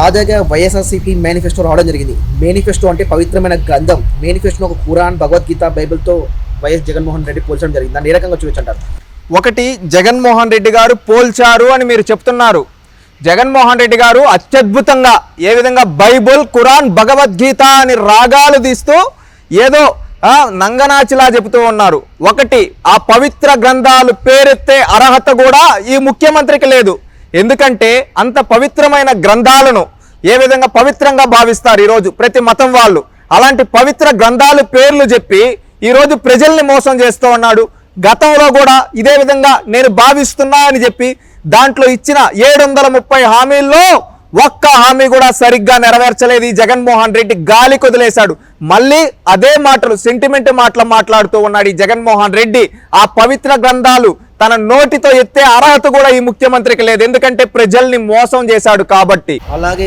తాజాగా వైఎస్ఆర్సీపీ మేనిఫెస్టో రావడం జరిగింది. మేనిఫెస్టో అంటే పవిత్రమైన గ్రంథం. మేనిఫెస్టో ఒక ఖురాన్ భగవద్గీత బైబిల్తో వైఎస్ జగన్మోహన్ రెడ్డి పోల్చడం జరిగింది. దాన్ని ఏ రకంగా చూపించంటారు? ఒకటి జగన్మోహన్ రెడ్డి గారు పోల్చారు అని మీరు చెప్తున్నారు. జగన్మోహన్ రెడ్డి గారు అత్యద్భుతంగా ఏ విధంగా బైబుల్ ఖురాన్ భగవద్గీత అని రాగాలు తీస్తూ ఏదో నంగనాచిలా చెబుతూ ఉన్నారు. ఒకటి ఆ పవిత్ర గ్రంథాలు పేరెత్తే అర్హత కూడా ఈ ముఖ్యమంత్రికి లేదు. ఎందుకంటే అంత పవిత్రమైన గ్రంథాలను ఏ విధంగా పవిత్రంగా భావిస్తారు ఈరోజు ప్రతి మతం వాళ్ళు? అలాంటి పవిత్ర గ్రంథాలు పేర్లు చెప్పి ఈరోజు ప్రజల్ని మోసం చేస్తూ ఉన్నాడు. గతంలో కూడా ఇదే విధంగా నేను భావిస్తున్నా అని చెప్పి దాంట్లో ఇచ్చిన ఏడు వందల ముప్పై హామీల్లో ఒక్క హామీ కూడా సరిగ్గా నెరవేర్చలేదు. ఈ జగన్మోహన్ రెడ్డి గాలి కొదిలేశాడు. మళ్ళీ అదే మాటలు సెంటిమెంట్ మాటలు మాట్లాడుతూ ఉన్నాడు ఈ జగన్మోహన్ రెడ్డి. ఆ పవిత్ర గ్రంథాలు తన నోటితో ఎత్తే అర్హత కూడా ఈ ముఖ్యమంత్రికి లేదు. ఎందుకంటే ప్రజల్ని మోసం చేశాడు కాబట్టి. అలాగే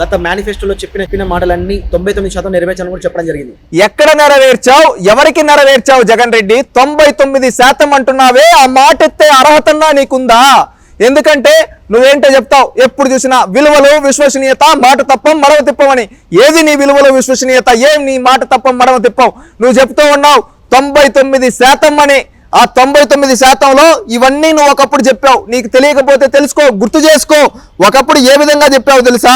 గత మేనిఫెస్టోలో చెప్పిన చెప్పిన మాటలన్నీ తొంభై తొమ్మిది శాతం నెరవేర్చాలని కూడా చెప్పడం జరిగింది. ఎక్కడ నెరవేర్చావు? ఎవరికి నెరవేర్చావు జగన్ రెడ్డి? తొంభై తొమ్మిది శాతం అంటున్నావే ఆ మాట ఎత్తే అర్హతన్నా నీకుందా? ఎందుకంటే నువ్వేంటో చెప్తావు ఎప్పుడు చూసినా విలువలు విశ్వసనీయత మాట తప్పం మడవ తిప్పమని. ఏది నీ విలువలు విశ్వసనీయత ఏం నీ మాట తప్పం మడవ తిప్పం? నువ్వు చెప్తూ ఉన్నావు తొంభై తొమ్మిది శాతం అని. ఆ తొంభై తొమ్మిది శాతంలో ఇవన్నీ నువ్వు ఒకప్పుడు చెప్పావు. నీకు తెలియకపోతే తెలుసుకో గుర్తు చేసుకో. ఒకప్పుడు ఏ విధంగా చెప్పావు తెలుసా?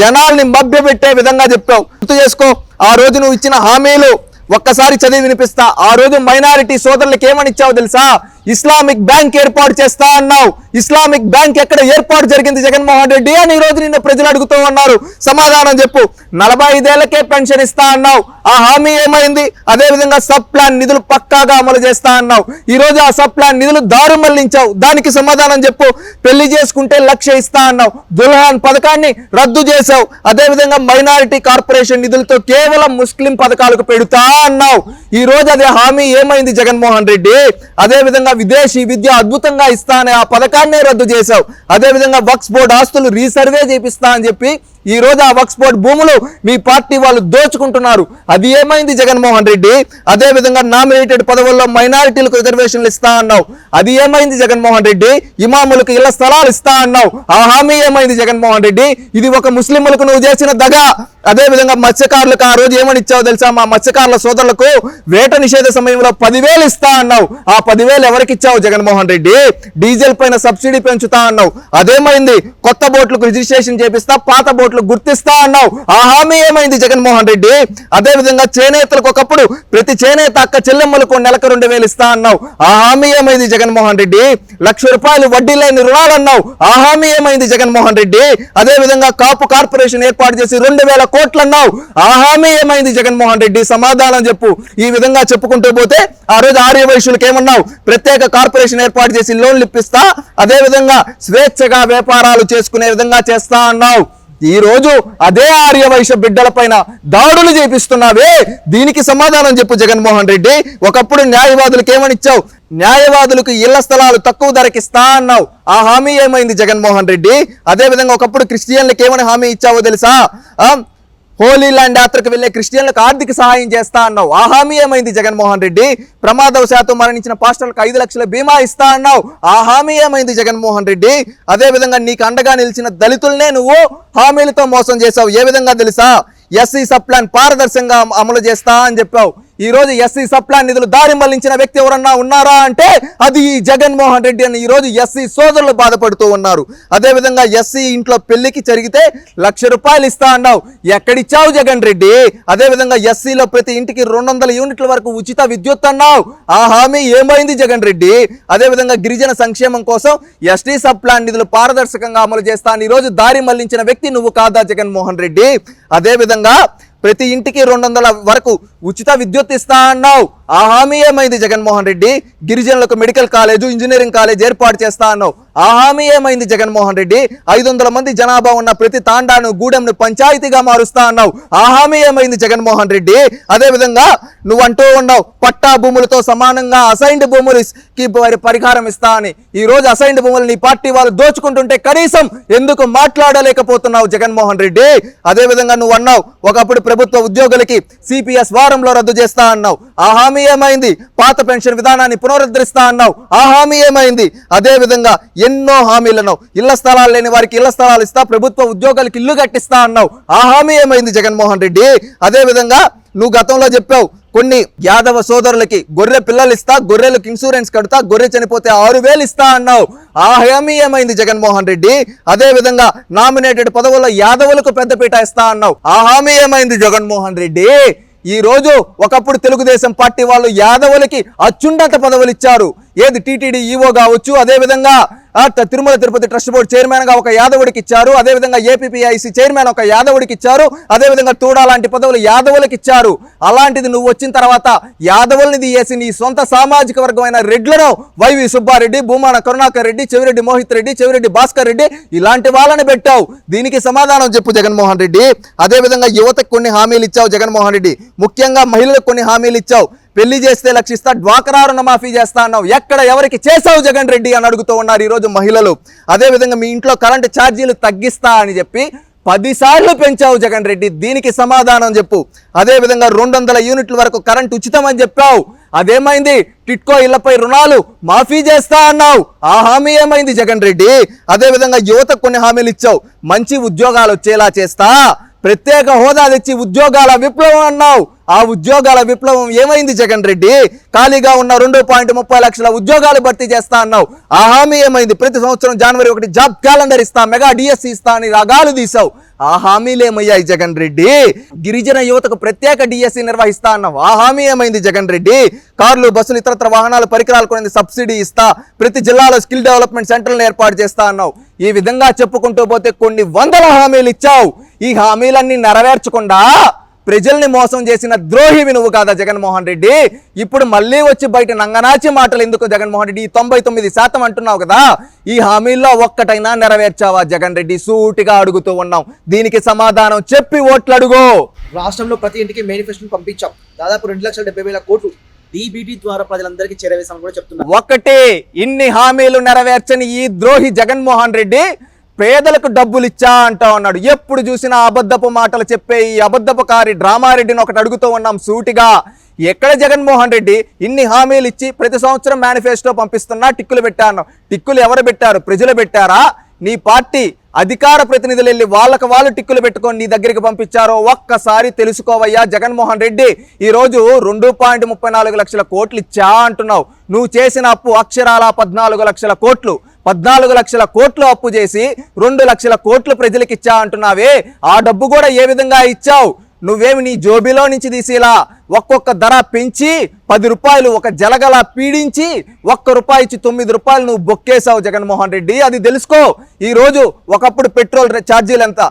జనాల్ని మభ్యపెట్టే విధంగా చెప్పావు. గుర్తు చేసుకో ఆ రోజు నువ్వు ఇచ్చిన హామీలు ఒక్కసారి చదివి వినిపిస్తా. ఆ రోజు మైనారిటీ సోదరులకు ఏమని ఇచ్చావు తెలుసా? ఇస్లామిక్ బ్యాంక్ ఏర్పాటు చేస్తా అన్నావు. ఇస్లామిక్ బ్యాంక్ ఎక్కడ ఏర్పాటు జరిగింది జగన్మోహన్ రెడ్డి అని ఈ రోజు నిన్న ప్రజలు అడుగుతూ ఉన్నారు. సమాధానం చెప్పు. నలభై ఐదేళ్ళకే పెన్షన్ ఇస్తా అన్నావు. ఆ హామీ ఏమైంది? అదే విధంగా సబ్ ప్లాన్ నిధులు పక్కాగా అమలు చేస్తా అన్నావు. ఈ రోజు ఆ సబ్ ప్లాన్ నిధులు దారు మళ్ళించావు. దానికి సమాధానం చెప్పు. పెళ్ళి చేసుకుంటే లక్ష ఇస్తా అన్నావు. దుల్హాన్ పథకాన్ని రద్దు చేశావు. అదే విధంగా మైనారిటీ కార్పొరేషన్ నిధులతో కేవలం ముస్లిం పథకాలకు పెడుతా అన్నావు. ఈ రోజు అదే హామీ ఏమైంది జగన్మోహన్ రెడ్డి? అదే విధంగా విదేశీ విద్య అద్భుతంగా ఇస్తా అనే ఆ పథకాన్నే రద్దు చేశావు. అదే విధంగా వక్స్ బోర్డ్ ఆస్తులు రీసర్వే చేపిస్తా అని చెప్పి ఈ రోజు ఆ వక్స్ భూములు మీ పార్టీ వాళ్ళు దోచుకుంటున్నారు. అది ఏమైంది జగన్మోహన్ రెడ్డి? అదే విధంగా నామినేటెడ్ పదవుల్లో మైనారిటీలకు రిజర్వేషన్లు ఇస్తా అన్నావు. అది ఏమైంది జగన్మోహన్ రెడ్డి? ఇమాములకు ఇళ్ళ స్థలాలు ఇస్తా అన్నావు. ఆ హామీ ఏమైంది జగన్మోహన్ రెడ్డి? ఇది ఒక ముస్లింలకు నువ్వు చేసిన దగా. అదే విధంగా మత్స్యకారులకు ఆ రోజు ఏమని ఇచ్చావు తెలుసా? మా మత్స్యకారుల సోదరులకు వేట నిషేధ సమయంలో పదివేలు ఇస్తా అన్నావు. ఆ పదివేలు ఎవరికి ఇచ్చావు జగన్మోహన్ రెడ్డి? డీజిల్ పైన సబ్సిడీ పెంచుతా అన్నావు. అదేమైంది? కొత్త బోట్లకు రిజిస్ట్రేషన్ చేపిస్తా పాత బోట్లు గుర్తిస్తా అన్నావు. ఆ హామీ ఏమైంది జగన్మోహన్ రెడ్డి? అదేవిధంగా చేనేతలకు ఒకప్పుడు ప్రతి చేనేత అక్క చెల్లెమ్మలకు నెలకు రెండు వేలు ఇస్తా అన్నావు. ఆ హామీ ఏమైంది జగన్మోహన్ రెడ్డి? లక్ష రూపాయలు వడ్డీ లేని రుణాలు అన్నావు. ఆ హామీ ఏమైంది జగన్మోహన్ రెడ్డి? అదేవిధంగా కాపు కార్పొరేషన్ ఏర్పాటు చేసి రెండు వేల కోట్లు అన్నావు. ఆ హామీ ఏమైంది జగన్మోహన్ రెడ్డి? సమాధానం చెప్పు. ఈ విధంగా చెప్పుకుంటూ పోతే ఆ రోజు ఆర్య వైశ్యులకు ఏమన్నావు? ప్రత్యేక కార్పొరేషన్ ఏర్పాటు చేసి లోన్లు ఇప్పిస్తా అదే విధంగా స్వేచ్ఛగా వ్యాపారాలు చేసుకునే విధంగా చేస్తా అన్నావు. ఈ రోజు అదే ఆర్య వైశ్య బిడ్డల పైన దాడులు చేపిస్తున్నావే. దీనికి సమాధానం చెప్పు జగన్మోహన్ రెడ్డి. ఒకప్పుడు న్యాయవాదులకు ఏమనిచ్చావు న్యాయవాదులకు ఇళ్ళ స్థలాలు తక్కువ ధరకి ఇస్తా అన్నావు. ఆ హామీ ఏమైంది జగన్మోహన్ రెడ్డి? అదే విధంగా ఒకప్పుడు క్రిస్టియన్లకు ఏమని హామీ ఇచ్చావో తెలుసా? ఆ? హోలీ ల్యాండ్ యాత్రకు వెళ్ళే క్రిస్టియన్లకు ఆర్థిక సహాయం చేస్తా అన్నావు. ఆ హామీ ఏమైంది జగన్మోహన్ రెడ్డి? ప్రమాదవశాత్తు మరణించిన పాస్టర్లకు ఐదు లక్షల బీమా ఇస్తా అన్నావు. ఆ హామీ ఏమైంది జగన్మోహన్ రెడ్డి? అదే విధంగా నీకు అండగా నిలిచిన దళితుల్నే నువ్వు హామీలతో మోసం చేశావు. ఏ విధంగా తెలుసా? ఎస్సీ సబ్ ప్లాన్ పారదర్శకంగా అమలు చేస్తా అని చెప్పావు. ఈరోజు ఎస్సీ సబ్ నిధులు దారి మళ్ళించిన వ్యక్తి ఎవరన్నా ఉన్నారా అంటే అది ఈ జగన్మోహన్ రెడ్డి అని ఈరోజు ఎస్సీ సోదరులు బాధపడుతూ ఉన్నారు. అదేవిధంగా ఎస్సీ ఇంట్లో పెళ్ళికి జరిగితే లక్ష రూపాయలు ఇస్తా అన్నావు. ఎక్కడిచ్చావు జగన్ రెడ్డి? అదే విధంగా ఎస్సీలో ప్రతి ఇంటికి రెండు వందల యూనిట్ల వరకు ఉచిత విద్యుత్ అన్నావు. ఆ హామీ ఏమైంది జగన్ రెడ్డి? అదే విధంగా గిరిజన సంక్షేమం కోసం ఎస్టీ సబ్ నిధులు పారదర్శకంగా అమలు చేస్తా అని ఈ రోజు దారి మళ్ళించిన వ్యక్తి నువ్వు కాదా జగన్మోహన్ రెడ్డి? అదేవిధంగా ప్రతి ఇంటికి రెండు వందల వరకు ఉచిత విద్యుత్ ఇస్తా అన్నావు. ఆ హామీ ఏమైంది జగన్మోహన్ రెడ్డి? గిరిజనులకు మెడికల్ కాలేజు ఇంజనీరింగ్ కాలేజ్ ఏర్పాటు చేస్తా అన్నావు. ఆ హామీ ఏమైంది జగన్మోహన్ రెడ్డి. ఐదు వందల మంది జనాభా ఉన్న ప్రతి తాండాను గూడెంను పంచాయతీగా మారుస్తా అన్నావు. ఆ హామీ ఏమైంది జగన్మోహన్ రెడ్డి. అదే విధంగా నువ్వు అంటూ ఉన్నావు పట్టా భూములతో సమానంగా అసైన్డ్ భూములకి పరిహారం ఇస్తా అని. ఈ రోజు అసైన్డ్ భూములు నీ పార్టీ వాళ్ళు దోచుకుంటుంటే కనీసం ఎందుకు మాట్లాడలేకపోతున్నావు జగన్మోహన్ రెడ్డి? అదేవిధంగా నువ్వు అన్నావు ఒకప్పుడు ప్రభుత్వ ఉద్యోగులకి సిపిఎస్ వారంలో రద్దు చేస్తా అన్నావు. ఆ హామీ ఏమైంది పాత పెన్షన్ విధానాన్ని పునరుద్ధరిస్తా అన్నావు. ఆ హామీ ఏమైంది అదే విధంగా ఎన్నో హామీలు అన్నావు ఇళ్ళ స్థలాలు లేని వారికి ఇళ్ళ స్థలాలు ఇస్తా ప్రభుత్వ ఉద్యోగాలకు ఇల్లు కట్టిస్తా అన్నావు. ఆ హామీ ఏమైంది జగన్మోహన్ రెడ్డి? అదేవిధంగా నువ్వు గతంలో చెప్పావు కొన్ని యాదవ సోదరులకి గొర్రె పిల్లలు ఇస్తా గొర్రెలకు ఇన్సూరెన్స్ కడతా గొర్రె చనిపోతే ఆరు వేలు ఇస్తా అన్నావు. ఆ హామీ ఏమైంది జగన్మోహన్ రెడ్డి? అదేవిధంగా నామినేటెడ్ పదవుల్లో యాదవులకు పెద్దపీట ఇస్తా అన్నావు. ఆ హామీ ఏమైంది జగన్మోహన్ రెడ్డి? ఈ రోజు ఒకప్పుడు తెలుగుదేశం పార్టీ వాళ్ళు యాదవులకి అత్యున్నత పదవులు ఇచ్చారు. ఏది టీటీడీ ఈవో కావచ్చు అదే విధంగా తిరుమల తిరుపతి ట్రస్ట్ బోర్డు చైర్మన్గా ఒక యాదవుడికి ఇచ్చారు అదే విధంగా ఏపీపీఐసి చైర్మన్ ఒక యాదవుడికి ఇచ్చారు అదే విధంగా తూడా లాంటి పదవులు యాదవులకు ఇచ్చారు. అలాంటిది నువ్వు వచ్చిన తర్వాత యాదవుల్ని తీయేసి నీ సొంత సామాజిక వర్గమైన రెడ్లను వైవి సుబ్బారెడ్డి భూమాన కరుణాకర్ రెడ్డి చెవిరెడ్డి మోహిత్ రెడ్డి చెవిరెడ్డి భాస్కర్ రెడ్డి ఇలాంటి వాళ్ళని పెట్టావు. దీనికి సమాధానం చెప్పు జగన్మోహన్ రెడ్డి. అదే విధంగా యువతకు కొన్ని హామీలు ఇచ్చావు జగన్మోహన్ రెడ్డి. ముఖ్యంగా మహిళలకు కొన్ని హామీలు ఇచ్చావు. పెళ్ళి చేస్తే లక్షిస్తా డ్వాకరా రుణమాఫీ చేస్తా అన్నావు. ఎక్కడ ఎవరికి చేసావు జగన్ రెడ్డి అని అడుగుతూ ఉన్నారు ఈరోజు మహిళలు. అదే విధంగా మీ ఇంట్లో కరెంటు ఛార్జీలు తగ్గిస్తా అని చెప్పి పదిసార్లు పెంచావు జగన్ రెడ్డి. దీనికి సమాధానం చెప్పు. అదే విధంగా రెండు వందల యూనిట్ల వరకు కరెంట్ ఉచితం అని చెప్పావు. అదేమైంది? టిట్కో ఇళ్ళపై రుణాలు మాఫీ చేస్తా అన్నావు. ఆ హామీ ఏమైంది జగన్ రెడ్డి? అదే విధంగా యువతకు కొన్ని హామీలు ఇచ్చావు. మంచి ఉద్యోగాలు వచ్చేలా చేస్తా. ప్రత్యేక హోదా తెచ్చి ఉద్యోగాల విప్లవం అన్నావు. ఆ ఉద్యోగాల విప్లవం ఏమైంది జగన్ రెడ్డి? ఖాళీగా ఉన్న రెండు పాయింట్ ముప్పై లక్షల ఉద్యోగాలు భర్తీ చేస్తా అన్నావు. ఆ హామీ ఏమైంది? ప్రతి సంవత్సరం జనవరి ఒకటి జాబ్ క్యాలెండర్ ఇస్తా మెగా డిఎస్సి ఇస్తా అని రాగాలు తీసావు ఆ హామీలు ఏమయ్యాయి జగన్ రెడ్డి? గిరిజన యువతకు ప్రత్యేక డిఎస్సి నిర్వహిస్తా అన్నావు. ఆ హామీ ఏమైంది జగన్ రెడ్డి? కార్లు బస్సులు ఇతరత్ర వాహనాలు పరికరాలు కొనేది సబ్సిడీ ఇస్తా ప్రతి జిల్లాలో స్కిల్ డెవలప్మెంట్ సెంటర్లను ఏర్పాటు చేస్తా అన్నావు. ఈ విధంగా చెప్పుకుంటూ పోతే కొన్ని వందల హామీలు ఇచ్చావు. ఈ హామీలన్నీ నెరవేర్చకుండా ప్రజల్ని మోసం చేసిన ద్రోహివి నువ్వు కాదా జగన్మోహన్ రెడ్డి? ఇప్పుడు మళ్ళీ వచ్చి బయట నంగనాచి మాటలు ఎందుకు జగన్మోహన్ రెడ్డి? తొంభై తొమ్మిది శాతం అంటున్నావు కదా. ఈ హామీల్లో ఒక్కటైనా నెరవేర్చావా జగన్ రెడ్డి? సూటిగా అడుగుతూ ఉన్నాం దీనికి సమాధానం చెప్పి ఓట్లు అడుగు రాష్ట్రంలో ప్రతి ఇంటికి మేనిఫెస్టోని పంపించాం. దాదాపు రెండు లక్షల డెబ్బై వేల కోట్లు డీబీటీ ద్వారా ప్రజలందరికీ చేరవేశామని కూడా చెప్తున్నారు ఒకటి ఇన్ని హామీలు నెరవేర్చని ఈ ద్రోహి జగన్మోహన్ రెడ్డి పేదలకు డబ్బులు ఇచ్చా అంటా ఉన్నాడు. ఎప్పుడు చూసినా అబద్ధపు మాటలు చెప్పే ఈ అబద్ధపుకారి డ్రామారెడ్డిని ఒకటి అడుగుతూ ఉన్నాం సూటిగా. ఎక్కడ జగన్మోహన్ రెడ్డి ఇన్ని హామీలు ఇచ్చి ప్రతి సంవత్సరం మేనిఫెస్టో పంపిస్తున్నా? టిక్కులు పెట్టాను. టిక్కులు ఎవరు పెట్టారు? ప్రజలు పెట్టారా? నీ పార్టీ అధికార ప్రతినిధులు వెళ్ళి వాళ్ళకి వాళ్ళు టిక్కులు పెట్టుకొని నీ దగ్గరికి పంపించారో ఒక్కసారి తెలుసుకోవయ్యా. జగన్మోహన్ రెడ్డి ఈరోజు రెండు పాయింట్ ముప్పై నాలుగు లక్షల కోట్లు ఇచ్చా అంటున్నావు. నువ్వు చేసిన అప్పు అక్షరాల పద్నాలుగు లక్షల కోట్లు. పద్నాలుగు లక్షల కోట్లు అప్పు చేసి రెండు లక్షల కోట్లు ప్రజలకు ఇచ్చా అంటున్నావే. ఆ డబ్బు కూడా ఏ విధంగా ఇచ్చావు? నువ్వేమి నీ జోబిలో నుంచి తీసేలా ఒక్కొక్క ధర పెంచి పది రూపాయలు ఒక జలగల పీడించి ఒక్క రూపాయి ఇచ్చి తొమ్మిది రూపాయలు నువ్వు బొక్కేశావు జగన్మోహన్ రెడ్డి. అది తెలుసుకో. ఈరోజు ఒకప్పుడు పెట్రోల్ ఛార్జీలు ఎంత?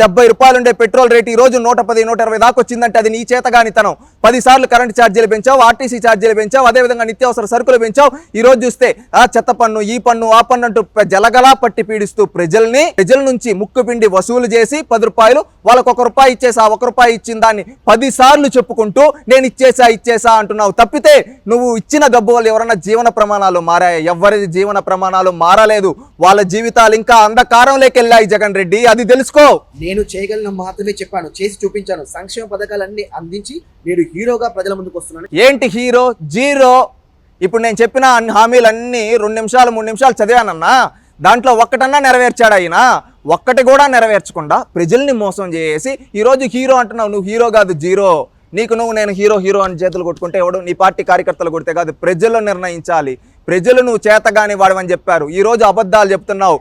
డెబ్బై రూపాయలు ఉండే పెట్రోల్ రేట్ ఈ రోజు నూట పది నూట ఇరవై దాకా వచ్చిందంటే అది నీ చేతగానితనం. పది సార్లు కరెంట్ ఛార్జీలు పెంచావు ఆర్టీసీ ఛార్జీలు పెంచావు అదేవిధంగా నిత్యావసర సరుకులు పెంచావు. ఈరోజు చూస్తే ఆ చెత్త పన్ను ఈ పన్ను ఆ పన్ను అంటూ జలగలా పట్టి పీడిస్తూ ప్రజల్ని ప్రజల నుంచి ముక్కు పిండి వసూలు చేసి పది రూపాయలు వాళ్ళకు ఒక రూపాయి ఆ ఒక రూపాయి ఇచ్చిన దాన్ని పదిసార్లు చెప్పుకుంటూ నేను ఇచ్చేసా ఇచ్చేసా అంటున్నావు. తప్పితే నువ్వు ఇచ్చిన డబ్బు వల్ల ఎవరన్నా జీవన ప్రమాణాలు మారాయి? ఎవరి జీవన ప్రమాణాలు మారలేదు? వాళ్ళ జీవితాలు ఇంకా అంధకారంలోకి వెళ్ళాయి జగన్ రెడ్డి. అది తెలుసుకో. నేను చేయగలిగిన మాత్రమే చెప్పాను చేసి చూపించాను. సంక్షేమ పథకాలన్నీ అందించి నేను హీరోగా ప్రజల ముందుకు వస్తున్నాను. ఏంటి హీరో? జీరో. ఇప్పుడు నేను చెప్పిన అన్ని హామీలన్నీ రెండు నిమిషాలు మూడు నిమిషాలు చదివానన్నా. దాంట్లో ఒక్కటన్నా నెరవేర్చాడు ఆయన. ఒక్కటి కూడా నెరవేర్చకుండా ప్రజల్ని మోసం చేసి ఈరోజు హీరో అంటున్నావు నువ్వు హీరో కాదు జీరో. నీకు నువ్వు నేను హీరో హీరో అని చేతులు కొట్టుకుంటే ఎవడు? నీ పార్టీ కార్యకర్తలు కొడితే కాదు ప్రజలు నిర్ణయించాలి. ప్రజలు నువ్వు చేతగాని వాడమని చెప్పారు. ఈరోజు అబద్ధాలు చెప్తున్నావు.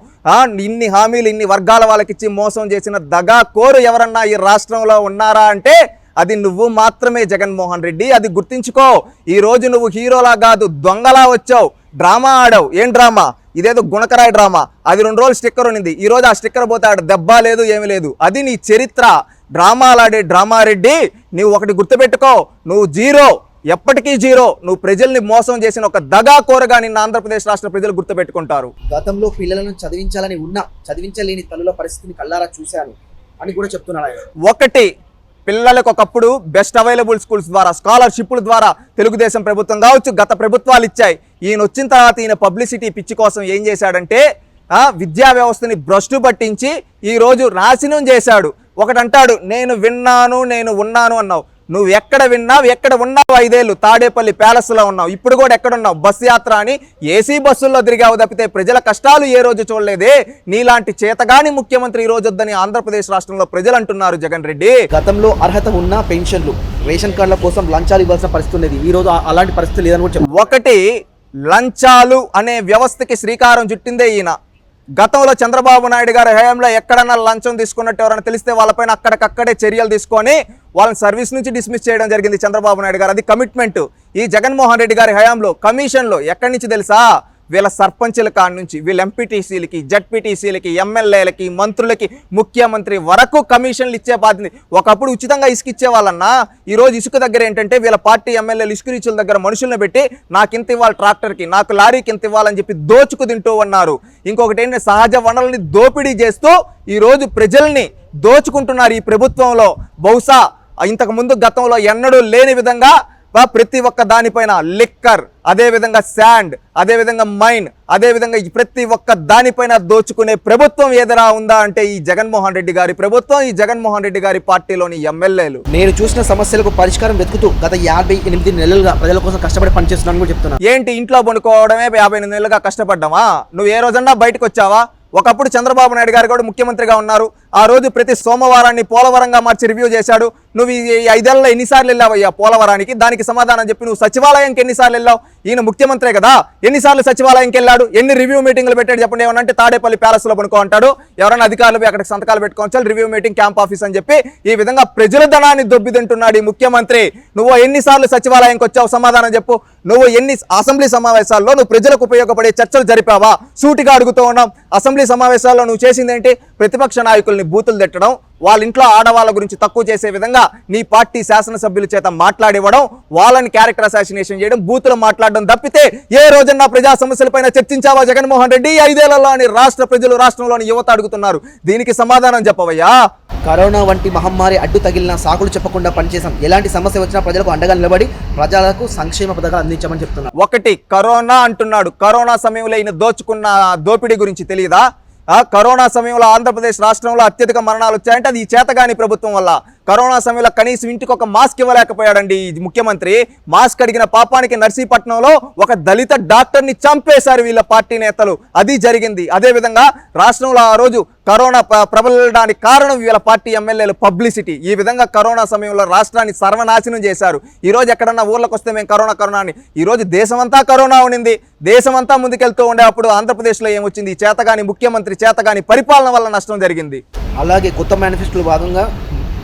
ఇన్ని హామీలు ఇన్ని వర్గాల వాళ్ళకిచ్చి మోసం చేసిన దగా కోరు ఎవరన్నా ఈ రాష్ట్రంలో ఉన్నారా అంటే అది నువ్వు మాత్రమే జగన్మోహన్ రెడ్డి. అది గుర్తించుకో. ఈరోజు నువ్వు హీరోలా కాదు దొంగలా వచ్చావు. డ్రామా ఆడావు. ఏం డ్రామా? ఇదేదో గుణకరాయి డ్రామా. అది రెండు రోజులు స్టిక్కర్ ఉన్నింది. ఈరోజు ఆ స్టిక్కర్ పోతే ఆడ దెబ్బ లేదు ఏమీ లేదు. అది నీ చరిత్ర. డ్రామాలాడే డ్రామా రెడ్డి నువ్వు ఒకటి గుర్తుపెట్టుకో నువ్వు జీరో ఎప్పటికీ జీరో. నువ్వు ప్రజల్ని మోసం చేసిన ఒక దగా కోరగా నిన్న ఆంధ్రప్రదేశ్ రాష్ట్ర ప్రజలు గుర్తుపెట్టుకుంటారు. గతంలో పిల్లలను చదివించాలని ఉన్నా చదివించలేని తల్లుల పరిస్థితిని కల్లారా చూశాను అని కూడా చెప్తున్నాడు ఆయన. ఒకటి పిల్లలకు ఒకప్పుడు బెస్ట్ అవైలబుల్ స్కూల్స్ ద్వారా స్కాలర్షిప్ల ద్వారా తెలుగుదేశం ప్రభుత్వం కావచ్చు గత ప్రభుత్వాలు ఇచ్చాయి. ఈయన వచ్చిన తర్వాత ఈయన పబ్లిసిటీ పిచ్చి కోసం ఏం చేశాడంటే విద్యా వ్యవస్థని భ్రష్టు పట్టించి ఈ రోజు నాశనం చేశాడు. ఒకటి అంటాడు నేను విన్నాను నేను ఉన్నాను అన్నావు. నువ్వు ఎక్కడ విన్నావు? ఎక్కడ ఉన్నావు ఐదేళ్ళు? తాడేపల్లి ప్యాలెస్లో ఉన్నావు. ఇప్పుడు కూడా ఎక్కడ ఉన్నావు బస్సు యాత్ర అని ఏసీ బస్సుల్లో తిరిగావు తప్పితే ప్రజల కష్టాలు ఏ రోజు చూడలేదే? నీలాంటి చేతగాని ముఖ్యమంత్రి ఈ రోజు వద్దని ఆంధ్రప్రదేశ్ రాష్ట్రంలో ప్రజలు అంటున్నారు జగన్ రెడ్డి. గతంలో అర్హత ఉన్న పెన్షన్లు రేషన్ కార్డుల కోసం లంచాలు ఇవ్వాల్సిన పరిస్థితి ఉండేది. ఈ రోజు అలాంటి పరిస్థితి లేదని కూడా ఒకటి లంచాలు అనే వ్యవస్థకి శ్రీకారం చుట్టిందే ఈయన. గతంలో చంద్రబాబు నాయుడు గారి హయాంలో ఎక్కడన్నా లంచం తీసుకున్నట్టు ఎవరైనా తెలిస్తే వాళ్ళపైన అక్కడికక్కడే చర్యలు తీసుకొని వాళ్ళని సర్వీస్ నుంచి డిస్మిస్ చేయడం జరిగింది చంద్రబాబు నాయుడు గారు. అది కమిట్మెంట్ ఈ జగన్మోహన్ రెడ్డి గారి హయాంలో కమిషన్లో ఎక్కడి నుంచి తెలుసా? వీళ్ళ సర్పంచుల కాడ నుంచి వీళ్ళ ఎంపీటీసీలకి జడ్పీటీసీలకి ఎమ్మెల్యేలకి మంత్రులకి ముఖ్యమంత్రి వరకు కమిషన్లు ఇచ్చే బాధ్యత. ఒకప్పుడు ఉచితంగా ఇసుక ఇచ్చే వాళ్ళన్నా ఈ రోజు ఇసుక దగ్గర ఏంటంటే వీళ్ళ పార్టీ ఎమ్మెల్యేలు ఇసుక రీచుల దగ్గర మనుషులను పెట్టి నాకు ఇంత ఇవ్వాలి ట్రాక్టర్కి నాకు లారీకి ఇంత ఇవ్వాలని చెప్పి దోచుకు తింటూ ఉన్నారు. ఇంకొకటి ఏంటంటే సహజ వనరుల్ని దోపిడీ చేస్తూ ఈ రోజు ప్రజల్ని దోచుకుంటున్నారు ఈ ప్రభుత్వంలో. బహుశా ఇంతకుముందు గతంలో ఎన్నడూ లేని విధంగా ప్రతి ఒక్క దానిపైన లిక్కర్ అదే విధంగా శాండ్ అదే విధంగా మైన్ అదే విధంగా ఈ ప్రతి ఒక్క దానిపైన దోచుకునే ప్రభుత్వం ఏదైనా ఉందా అంటే ఈ జగన్మోహన్ రెడ్డి గారి ప్రభుత్వం ఈ జగన్మోహన్ రెడ్డి గారి పార్టీలోని ఎమ్మెల్యేలు. నేను చూసిన సమస్యలకు పరిష్కారం వెతుకుతూ గత యాభై ఎనిమిది నెలలుగా ప్రజల కోసం కష్టపడి పనిచేస్తున్నాను కూడా చెప్తున్నాను ఏంటి ఇంట్లో పండుకోవడమే యాభై ఎనిమిది నెలలుగా కష్టపడ్డామా? నువ్వు ఏ రోజన్నా బయటకు వచ్చావా? ఒకప్పుడు చంద్రబాబు నాయుడు గారు కూడా ముఖ్యమంత్రిగా ఉన్నారు. ఆ రోజు ప్రతి సోమవారాన్ని పోలవరంగా మార్చి రివ్యూ చేశాడు. నువ్వు ఈ ఐదేళ్ళలో ఎన్నిసార్లు వెళ్ళావయ్యా పోలవరానికి? దానికి సమాధానం చెప్పి నువ్వు సచివాలయంకి ఎన్నిసార్లు వెళ్ళావు? ఈయన ముఖ్యమంత్రే కదా. ఎన్నిసార్లు సచివాలయంకి వెళ్ళాడు? ఎన్ని రివ్యూ మీటింగ్లు పెట్టాడు చెప్పండి. ఏమంటే తాడేపల్లి ప్యాలెస్లో పనుకో అంటాడు ఎవరైనా అధికారులు అక్కడికి సంతకాలు పెట్టుకోవచ్చు. రివ్యూ మీటింగ్ క్యాంప్ ఆఫీస్ అని చెప్పి ఈ విధంగా ప్రజల ధనాన్ని దొబ్బి తింటున్నాడు ఈ ముఖ్యమంత్రి. నువ్వు ఎన్నిసార్లు సచివాలయంకి వచ్చావు? సమాధానం చెప్పు. నువ్వు ఎన్ని అసెంబ్లీ సమావేశాల్లో నువ్వు ప్రజలకు ఉపయోగపడే చర్చలు జరిపావా? సూటిగా అడుగుతూ ఉన్నాం. అసెంబ్లీ సమావేశాల్లో నువ్వు చేసింది ఏంటి ప్రతిపక్ష నాయకుల్ని బూతులు తిట్టడం వాళ్ళ ఇంట్లో ఆడవాళ్ళ గురించి తక్కువ చేసే విధంగా నీ పార్టీ శాసనసభ్యుల చేత మాట్లాడివ్వడం వాళ్ళని క్యారెక్టర్ అసాసినేషన్ చేయడం బూతులు మాట్లాడడం తప్పితే ఏ రోజన్నా ప్రజా సమస్యలపైన చర్చించావా జగన్మోహన్ రెడ్డి? ఐదేళ్ళలో అని రాష్ట్ర ప్రజలు రాష్ట్రంలోని యువత అడుగుతున్నారు. దీనికి సమాధానం చెప్పవయ్యా. కరోనా వంటి మహమ్మారి అడ్డు తగిలిన సాకులు చెప్పకుండా పనిచేసాం ఎలాంటి సమస్య వచ్చినా ప్రజలకు అండగా నిలబడి ప్రజలకు సంక్షేమ పథకాలు అందించామని చెప్తున్నారు. ఒకటి కరోనా అంటున్నాడు. కరోనా సమయంలో ఈయన దోచుకున్న దోపిడీ గురించి తెలియదా కరోనా సమయంలో ఆంధ్రప్రదేశ్ రాష్ట్రంలో అత్యధిక మరణాలు వచ్చాయంటే అది ఈ చేతగాని ప్రభుత్వం వల్ల. కరోనా సమయంలో కనీసం ఇంటికి ఒక మాస్క్ ఇవ్వలేకపోయాడండి ముఖ్యమంత్రి. మాస్క్ అడిగిన పాపానికి నర్సీపట్నంలో ఒక దళిత డాక్టర్ని చంపేశారు వీళ్ళ పార్టీ నేతలు. అది జరిగింది. అదే విధంగా రాష్ట్రంలో ఆ రోజు కరోనా ప్రబలడానికి కారణం వీళ్ళ పార్టీ ఎమ్మెల్యేలు పబ్లిసిటీ. ఈ విధంగా కరోనా సమయంలో రాష్ట్రాన్ని సర్వనాశనం చేశారు. ఈరోజు ఎక్కడన్నా ఊర్లకు వస్తే మేము కరోనా కరోనా అని. ఈ రోజు దేశమంతా కరోనా ఉండింది దేశమంతా ముందుకెళ్తూ ఉండే అప్పుడు ఆంధ్రప్రదేశ్లో ఏమొచ్చింది? చేతగాని ముఖ్యమంత్రి చేతగాని పరిపాలన వల్ల నష్టం జరిగింది. అలాగే కొత్త మేనిఫెస్టోలో భాగంగా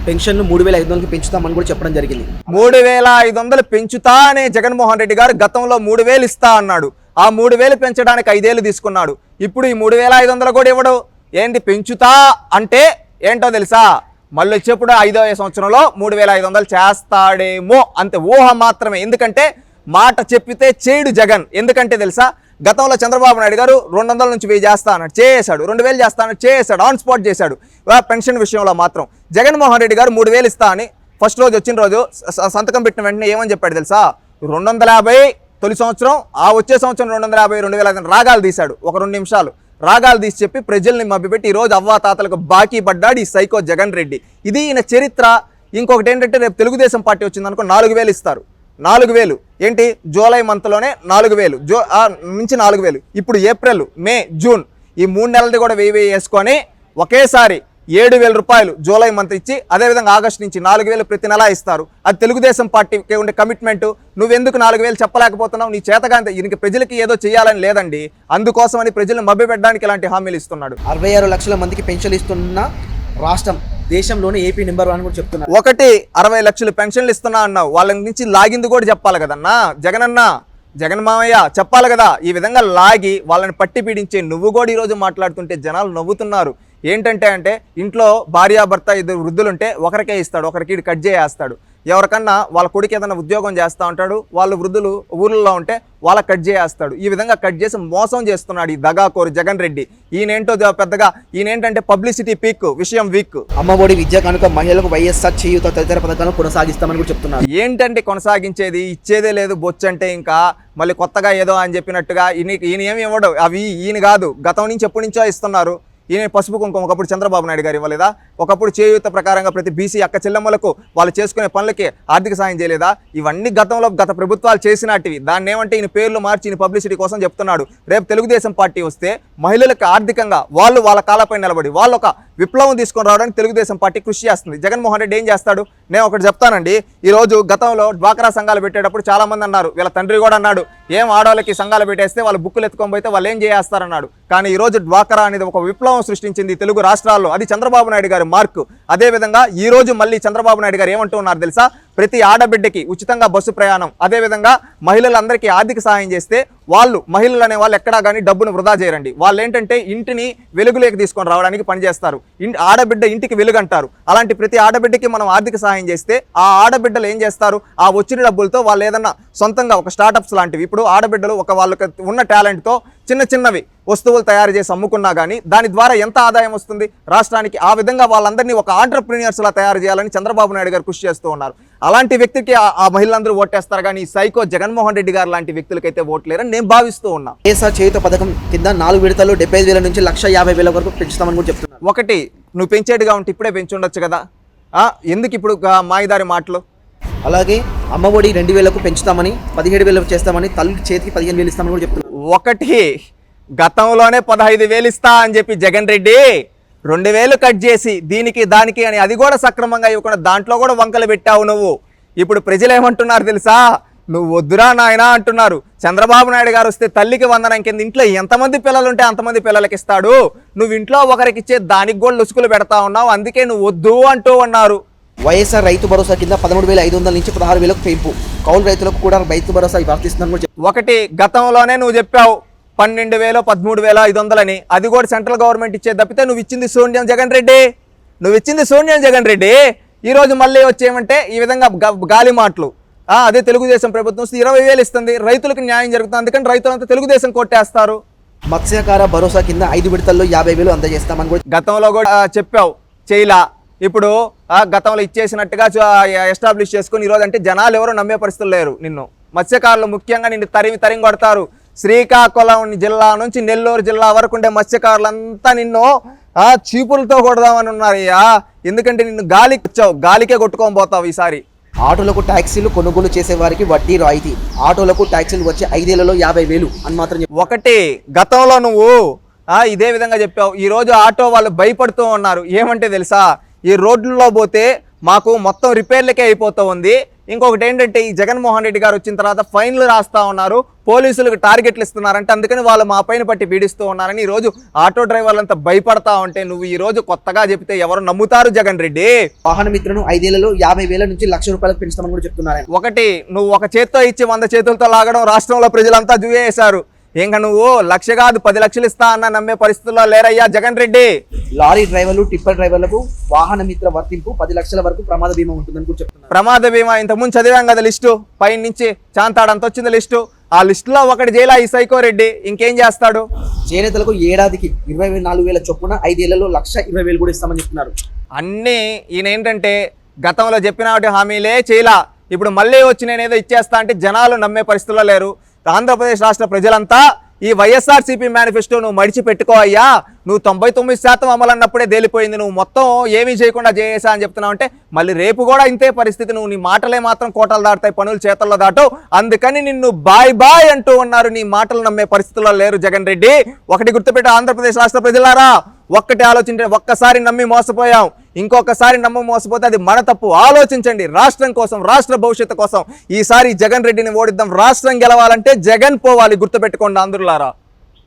పెన్షన్లు మూడు వేల ఐదు వందలకి పెంచుతామని కూడా చెప్పడం జరిగింది. మూడు వేల ఐదు వందలు పెంచుతా అనే జగన్మోహన్ రెడ్డి గారు గతంలో మూడు వేలు ఇస్తా అన్నాడు. ఆ మూడు వేలు పెంచడానికి ఐదేళ్ళు తీసుకున్నాడు. ఇప్పుడు ఈ మూడు వేల ఐదు వందలు కూడా ఇవ్వడు. ఏంటి పెంచుతా అంటే ఏంటో తెలుసా? మళ్ళీ వచ్చేప్పుడు ఐదో సంవత్సరంలో మూడు వేల ఐదు వందలు చేస్తాడేమో అంతే ఊహ మాత్రమే. ఎందుకంటే మాట చెప్పితే చేయుడు జగన్. ఎందుకంటే తెలుసా? గతంలో చంద్రబాబు నాయుడు గారు రెండు వందల నుంచి వెయ్యి చేస్తా అన్నాడు. చేసాడు రెండు వేలు చేస్తా చేశాడు. ఆన్ స్పాట్ చేశాడు. పెన్షన్ విషయంలో మాత్రం జగన్మోహన్ రెడ్డి గారు మూడు వేలు ఇస్తా అని ఫస్ట్ రోజు వచ్చిన రోజు స- సంతకం పెట్టిన వెంటనే ఏమని చెప్పాడు తెలుసా? రెండు వందల యాభై తొలి సంవత్సరం ఆ వచ్చే సంవత్సరం రెండు వందల యాభై రెండు వేల రాగాలు తీశాడు. ఒక రెండు నిమిషాలు రాగాలు తీసి చెప్పి ప్రజల్ని మభ్యపెట్టి ఈ రోజు బాకీ పడ్డాడు ఈ సైకో జగన్ రెడ్డి. ఇది ఈయన చరిత్ర. ఇంకొకటి ఏంటంటే రేపు తెలుగుదేశం పార్టీ వచ్చింది అనుకో నాలుగు వేలు ఇస్తారు. నాలుగు వేలు. ఏంటి? జూలై మంత్లోనే నాలుగు వేలు. జూ నుంచి నాలుగు వేలు. ఇప్పుడు ఏప్రిల్ మే జూన్ ఈ మూడు నెలలది కూడా వెయ్యి వెయ్యి వేసుకొని ఒకేసారి ఏడు వేల రూపాయలు జూలై మంత్ ఇచ్చి అదేవిధంగా ఆగస్టు నుంచి నాలుగు వేలు ప్రతి నెలా ఇస్తారు. అది తెలుగుదేశం పార్టీకి ఉండే కమిట్మెంట్ నువ్వెందుకు నాలుగు వేలు చెప్పలేకపోతున్నావు? నీ చేతగా ఇంక ప్రజలకి ఏదో చేయాలని లేదండి. అందుకోసమని ప్రజలను మభ్యపెట్టడానికి ఇలాంటి హామీలు ఇస్తున్నాడు. అరవై ఆరు లక్షల మందికి పెన్షన్ ఇస్తున్నా రాష్ట్రం దేశంలోనే ఏపీ నెంబర్ వన్ కూడా చెప్తున్నారు. ఒకటి అరవై లక్షలు పెన్షన్లు ఇస్తున్నా అన్నావు. వాళ్ళ నుంచి లాగింది కూడా చెప్పాలి కదన్నా. జగనన్న జగన్ మామయ్య చెప్పాలి కదా ఈ విధంగా లాగి వాళ్ళని పట్టి పీడించే నువ్వు కూడా ఈరోజు మాట్లాడుతుంటే జనాలు నవ్వుతున్నారు. ఏంటంటే అంటే ఇంట్లో భార్యాభర్త ఇద్దరు వృద్ధులుంటే ఒకరికే ఇస్తాడు ఒకరికి కట్ చేయేస్తాడు ఎవరికన్నా వాళ్ళ కొడుకు ఏదైనా ఉద్యోగం చేస్తూ ఉంటాడు వాళ్ళు వృద్ధులు ఊర్లలో ఉంటే వాళ్ళ కట్ చేయేస్తాడు. ఈ విధంగా కట్ చేసి మోసం చేస్తున్నాడు ఈ దగాకోరు జగన్ రెడ్డి. ఈయనేంటో పెద్దగా ఈయనేంటంటే పబ్లిసిటీ పీక్ విషయం వీక్. అమ్మఒడి విద్యా కనుక మహిళలకు వైఎస్ఆర్ చేయూత తదితర పథకాలను కొనసాగిస్తామని కూడా చెప్తున్నారు. ఏంటంటే కొనసాగించేది? ఇచ్చేదే లేదు బొచ్చు అంటే ఇంకా మళ్ళీ కొత్తగా ఏదో అని చెప్పినట్టుగా ఈయన ఈయన ఏమి ఇవ్వడు. అవి ఈయన కాదు. గతం నుంచి ఎప్పటి నుంచో ఇస్తున్నారు. ఈయన పసుపు కుంకుమ. ఒకప్పుడు చంద్రబాబు నాయుడు గారు ఇవ్వలేదా ఒకప్పుడు చేయూత ప్రకారంగా ప్రతి బీసీ అక్క చెల్లెమ్మలకు వాళ్ళు చేసుకునే పనులకి ఆర్థిక సాయం చేయలేదా? ఇవన్నీ గతంలో గత ప్రభుత్వాలు చేసినటివి. దాన్ని ఏమంటే ఈయన పేర్లు మార్చి ఈయన పబ్లిసిటీ కోసం చెప్తున్నాడు. రేపు తెలుగుదేశం పార్టీ వస్తే మహిళలకు ఆర్థికంగా వాళ్ళు వాళ్ళ కాలపై నిలబడి వాళ్ళు ఒక విప్లవం తీసుకొని రావడానికి తెలుగుదేశం పార్టీ కృషి చేస్తుంది. జగన్మోహన్ రెడ్డి ఏం చేస్తాడు? నేను ఒకటి చెప్తానండి. ఈ రోజు గతంలో డ్వాక్రా సంఘాలు పెట్టేటప్పుడు చాలామంది అన్నారు వీళ్ళ తండ్రి కూడా అన్నాడు ఏం ఆడవాళ్ళకి సంఘాలు పెట్టేస్తే వాళ్ళు బుక్కులు ఎత్తుకొని పోతే వాళ్ళు ఏం చేస్తారన్నాడు కానీ ఈ రోజు డ్వాక్రా అనేది ఒక విప్లవం సృష్టించింది తెలుగు రాష్ట్రాల్లో. అది చంద్రబాబు నాయుడు గారి మార్కు. అదేవిధంగా ఈ రోజు మళ్ళీ చంద్రబాబు నాయుడు గారు ఏమంటున్నారు తెలుసా? ప్రతి ఆడబిడ్డకి ఉచితంగా బస్సు ప్రయాణం. అదేవిధంగా మహిళలందరికీ ఆర్థిక సహాయం చేస్తే వాళ్ళు మహిళలు అనే వాళ్ళు ఎక్కడా కానీ డబ్బును వృధా చేయరండి. వాళ్ళు ఏంటంటే ఇంటిని వెలుగులోకి తీసుకొని రావడానికి పనిచేస్తారు. ఇంటి ఆడబిడ్డ ఇంటికి వెలుగంటారు. అలాంటి ప్రతి ఆడబిడ్డకి మనం ఆర్థిక సహాయం చేస్తే ఆ ఆడబిడ్డలు ఏం చేస్తారు? ఆ వచ్చిన డబ్బులతో వాళ్ళు ఏదన్నా సొంతంగా ఒక స్టార్టప్స్ లాంటివి. ఇప్పుడు ఆడబిడ్డలు ఒక వాళ్ళకి ఉన్న టాలెంట్తో చిన్న చిన్నవి వస్తువులు తయారు చేసి అమ్ముకున్నా కానీ దాని ద్వారా ఎంత ఆదాయం వస్తుంది? రాష్ట్రానికి ఆ విధంగా వాళ్ళందరినీ ఒక ఆంటర్ప్రీనియర్స్ లా తయారు చేయాలని చంద్రబాబు నాయుడు గారు కృషి చేస్తూ ఉన్నారు. అలాంటి వ్యక్తికి ఆ- మహిళలందరూ ఓటేస్తారు? కానీ సైకో జగన్మోహన్ రెడ్డి గారు లాంటి వ్యక్తులకైతే ఓట్లేరని నేను భావిస్తూ ఉన్నా. వైఎస్ఆర్ చేయుత పథకం కింద నాలుగు విడతలు డెబ్బై వేల నుంచి లక్ష యాభై వేల వరకు పెంచుతామని కూడా చెప్తున్నారు. ఒకటి నువ్వు పెంచేట్టుగా ఉంటే ఇప్పుడే పెంచుండొచ్చు కదా? ఎందుకు ఇప్పుడు మాయదారి మాటలు? అలాగే అమ్మఒడి రెండు వేలకు పెంచుతామని పదిహేడు వేలకు చేస్తామని తల్లి చేతికి పదిహేను వేలు ఇస్తామని కూడా చెప్తున్నారు. ఒకటి గతంలోనే పదహైదు వేలు ఇస్తా అని చెప్పి జగన్ రెడ్డి రెండు వేలు కట్ చేసి దీనికి దానికి అని అది కూడా సక్రమంగా ఇవ్వకుండా దాంట్లో కూడా వంకలు పెట్టావు నువ్వు. ఇప్పుడు ప్రజలు ఏమంటున్నారు తెలుసా? నువ్వు వద్దురా నాయనా అంటున్నారు. చంద్రబాబు నాయుడు గారు వస్తే తల్లికి వందనం కింద ఇంట్లో ఎంతమంది పిల్లలు ఉంటే అంతమంది పిల్లలకి ఇస్తాడు? నువ్వు ఇంట్లో ఒకరికి ఇచ్చే దానికి కూడా లుసుకులు పెడతా ఉన్నావు. అందుకే నువ్వు వద్దు అంటూ ఉన్నారు. వైఎస్ఆర్ రైతు భరోసా కింద పదమూడు వేల ఐదు వందల నుంచి పదహారు వేలకు పెంపు. కౌలు రైతులకు కూడా రైతు భరోసా వర్తిస్తుందని. ఒకటి గతంలోనే నువ్వు చెప్పావు. పన్నెండు వేలు పదమూడు వేల ఐదు వందలని. అది కూడా సెంట్రల్ గవర్నమెంట్ ఇచ్చే తప్పితే నువ్వు ఇచ్చింది సోనియా జగన్ రెడ్డి. నువ్వు ఇచ్చింది సోనియా జగన్ రెడ్డి. ఈ రోజు మళ్ళీ వచ్చేయమంటే ఈ విధంగా గాలి మాటలు. అదే తెలుగుదేశం ప్రభుత్వం ఇరవై వేలు ఇస్తుంది. రైతులకు న్యాయం జరుగుతుంది. అందుకని రైతులంతా తెలుగుదేశం కొట్టేస్తారు మత్స్యకార భరోసా కింద ఐదు విడతల్లో యాభై వేలు అందజేస్తామని కూడా గతంలో కూడా చెప్పావు. చేయలా. ఇప్పుడు గతంలో ఇచ్చేసినట్టుగా ఎస్టాబ్లిష్ చేసుకుని ఈరోజు అంటే జనాలు ఎవరు నమ్మే పరిస్థితులు లేరు నిన్ను. మత్స్యకారులు ముఖ్యంగా నిన్ను తరిమి తరిమి కొడతారు. శ్రీకాకుళం జిల్లా నుంచి నెల్లూరు జిల్లా వరకు ఉండే మత్స్యకారులంతా నిన్ను ఆ చీపులతో కొడదామని ఉన్నారయ్యా. ఎందుకంటే నిన్ను గాలికి వచ్చావు గాలికే కొట్టుకొని పోతావు ఈసారి. ఆటోలకు ట్యాక్సీలు కొనుగోలు చేసే వారికి వడ్డీ రాయితీ. ఆటోలకు ట్యాక్సీలు వచ్చే ఐదేళ్ళలో యాభై వేలు అని మాత్రం. ఒకటి గతంలో నువ్వు ఆ, ఇదే విధంగా చెప్పావు. ఈ రోజు ఆటో వాళ్ళు భయపడుతూ ఉన్నారు. ఏమంటే తెలుసా? ఈ రోడ్లలో పోతే మాకు మొత్తం రిపేర్లకే అయిపోతూ ఉంది. ఇంకొకటి ఏంటంటే ఈ జగన్మోహన్ రెడ్డి గారు వచ్చిన తర్వాత ఫైన్లు రాస్తా ఉన్నారు పోలీసులకు టార్గెట్లు ఇస్తున్నారంటే అందుకని వాళ్ళు మా పైన పట్టి పీడిస్తూ ఉన్నారని ఈ రోజు ఆటో డ్రైవర్లంతా భయపడతా ఉంటే నువ్వు ఈ రోజు కొత్తగా చెప్తే ఎవరు నమ్ముతారు జగన్ రెడ్డి వాహన మిత్రులను ఐదేళ్ళలో యాభై వేల నుంచి లక్ష రూపాయలకు పెంచుతామని కూడా చెప్తున్నారు. ఒకటి నువ్వు ఒక చేత్తో ఇచ్చి వంద చేతులతో లాగడం రాష్ట్రంలో ప్రజలంతా జూయేశారు ఇంకా నువ్వు? లక్ష కాదు పది లక్షలు ఇస్తా అన్న నమ్మే పరిస్థితుల్లో లేరయ్యా జగన్ రెడ్డి. లారీ డ్రైవర్లు టిప్పర్ డ్రైవర్లకు వాహన మిత్ర వర్తింపు పది లక్షల వరకు ప్రమాద బీమా ఉంటుందని కూడా చెప్తున్నారు. ప్రమాద బీమా ఇంతకుముందు చదివాం కదా లిస్టు? పైన నుంచి చాంతాడంత వచ్చింది లిస్టు. ఆ లిస్టులో ఒకటి జైలా ఈ సైకో రెడ్డి. ఇంకేం చేస్తాడు? చేనేతలకు ఏడాదికి ఇరవై నాలుగు వేల చొప్పున ఐదేళ్ళలో లక్ష ఇరవై వేలు కూడా ఇస్తామని చెప్తున్నారు. అన్నీ ఈయన ఏంటంటే గతంలో చెప్పిన వాటి హామీలే చేయలా. ఇప్పుడు మళ్ళీ వచ్చి నేనేదో ఇచ్చేస్తా అంటే జనాలు నమ్మే పరిస్థితుల్లో లేరు. ఆంధ్రప్రదేశ్ రాష్ట్ర ప్రజలంతా ఈ వైఎస్ఆర్సీపీ మేనిఫెస్టోను నువ్వు అయ్యా. నువ్వు తొంభై తొమ్మిది శాతం అమలు అన్నప్పుడే తేలిపోయింది. నువ్వు మొత్తం ఏమీ చేయకుండా చేసా అని చెప్తున్నావు అంటే మళ్ళీ రేపు కూడా ఇంతే పరిస్థితి. నువ్వు నీ మాటలే మాత్రం కోటలు దాటుతాయి పనులు చేతల్లో దాటవు. అందుకని నిన్ను బాయ్ బాయ్ అంటూ ఉన్నారు. నీ మాటలు నమ్మే పరిస్థితుల్లో లేరు జగన్ రెడ్డి. ఒకటి గుర్తుపెట్టి ఆంధ్రప్రదేశ్ రాష్ట్ర ప్రజలారా. ఒక్కటి ఆలోచించండి ఒక్కసారి నమ్మి మోసపోయాం. ఇంకొకసారి నమ్మ మోసపోతే అది మన తప్పు. ఆలోచించండి రాష్ట్రం కోసం రాష్ట్ర భవిష్యత్తు కోసం. ఈసారి జగన్ రెడ్డిని ఓడిద్దాం రాష్ట్రం గెలవాలంటే జగన్ పోవాలి గుర్తుపెట్టుకోండి ఆంధ్రులారా.